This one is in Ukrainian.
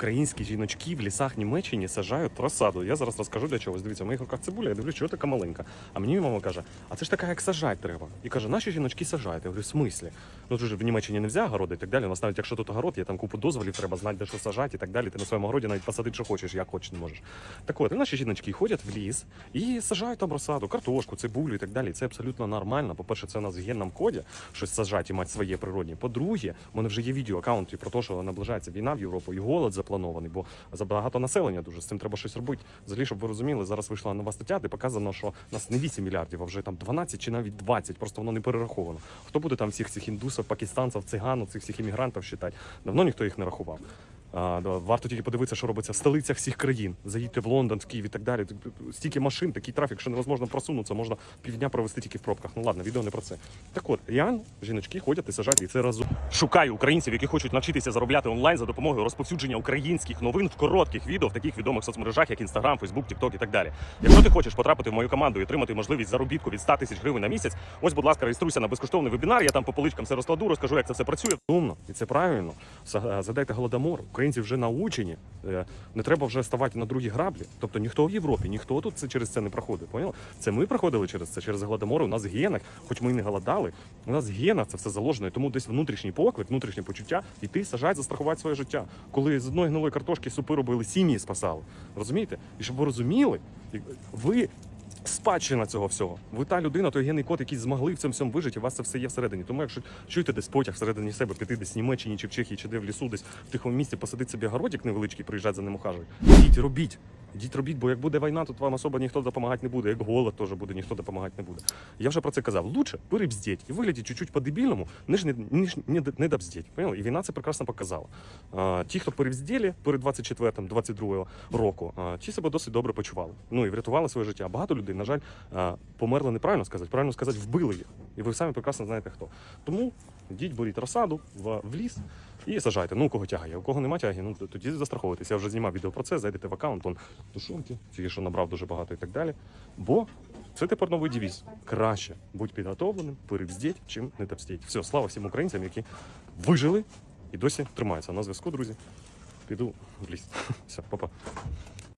українські жіночки в лісах Німеччини сажають розсаду. Я зараз розкажу для чогось. Дивіться, в моїх руках цибуля, я дивлюсь, чого така маленька. А мені мама каже, а це ж така, як сажати треба. І каже, наші жіночки сажають. Я говорю, в смислі? Ну тут же в Німеччині не можна городи і так далі. У нас навіть якщо тут огород, є там купу дозволів, треба знати, де що сажати і так далі. Ти на своєму городі навіть посадити, що хочеш, як хочеш, не можеш. Так от, і наші жіночки ходять в ліс і сажають там розсаду, картошку, цибулю і так далі. Це абсолютно нормально. По-перше, це у нас в генному коді щось сажати і мати своє природні. По-друге, у мене вже є відео про те, що наближається війна в Європу і голод запланований, бо забагато населення дуже з цим треба щось робити. Взагалі, щоб ви розуміли, зараз вийшла нова стаття, де показано, що нас не 8 мільярдів, а вже там 12 чи навіть 20, просто воно не перераховано. Хто буде там всіх цих індусів, пакистанців, циган, цих всіх іммігрантів вважати? Давно ніхто їх не рахував. Варто тільки подивитися, що робиться в столицях всіх країн. Заїдьте в Лондон, в Київ і так далі. Стільки машин, такий трафік, що невозможно просунутися, можна півдня провести тільки в пробках. Ну ладно, відео не про це. Так от, реально, жіночки ходять і сажають, і це разом. Шукаю українців, які хочуть навчитися заробляти онлайн за допомогою розповсюдження українських новин в коротких відео в таких відомих соцмережах, як Instagram, Facebook, TikTok і так далі. Якщо ти хочеш потрапити в мою команду і отримати можливість заробітку від 100 тисяч гривень на місяць, ось, будь ласка, реєструйся на безкоштовний вебінар. Я там по поличкам все розкладу, розкажу, як це все працює. Умно, і це правильно. За- Задайте голодомор. Українці вже научені. Е, Не треба вже ставати на другі граблі. Тобто ніхто в Європі, ніхто тут це через це не проходить. Поняли? Це ми проходили через це, через голодомор. У нас генах, хоч ми і не голодали, у нас в генах це все заложено. І тому десь внутрішній поклик, внутрішнє почуття, іти сажати, застрахувати своє життя. Коли з одної гнилої картошки супи робили, сім'ї спасали. Розумієте? І щоб ви розуміли, ви спадщина цього всього. Ви та людина, той генний код, який змогли в цьому всьому вижити, у вас це все є всередині. Тому якщо чуєте десь потяг всередині себе, піти десь в Німеччині чи в Чехії, чи де в лісу, десь в тихому місці, посадити собі городик невеличкий, приїжджати за ним ухажувати. Ідіть, робіть. Ідіть робіть, бо як буде війна, тут вам особо ніхто допомагати не буде. Як голод теж буде, ніхто допомагати не буде. Я вже про це казав. Лучше перебздіть і виглядіть чуть-чуть по-дебільному, ніж не, ніж не, не добздіть. Поняли? І війна це прекрасно показала. А, ті, хто перебзділи перед 24-22 року, а, ті себе досить добре почували. Ну і врятували своє життя. Багато людей, на жаль, померли неправильно сказати, правильно сказати, вбили їх. І ви самі прекрасно знаєте хто. Тому йдіть, беріть розсаду в, ліс і сажайте. Ну, у кого тягає. У кого нема тяги, ну тоді застраховуйтесь. Я вже знімав відео про це, зайдете в аккаунт, он тушонки, тільки що набрав дуже багато і так далі. Бо це тепер новий девіз. Краще будь підготовленим, перебздіть, чим не добздіть. Все, слава всім українцям, які вижили і досі тримаються. На зв'язку, друзі. Піду в ліс. Все, па-па.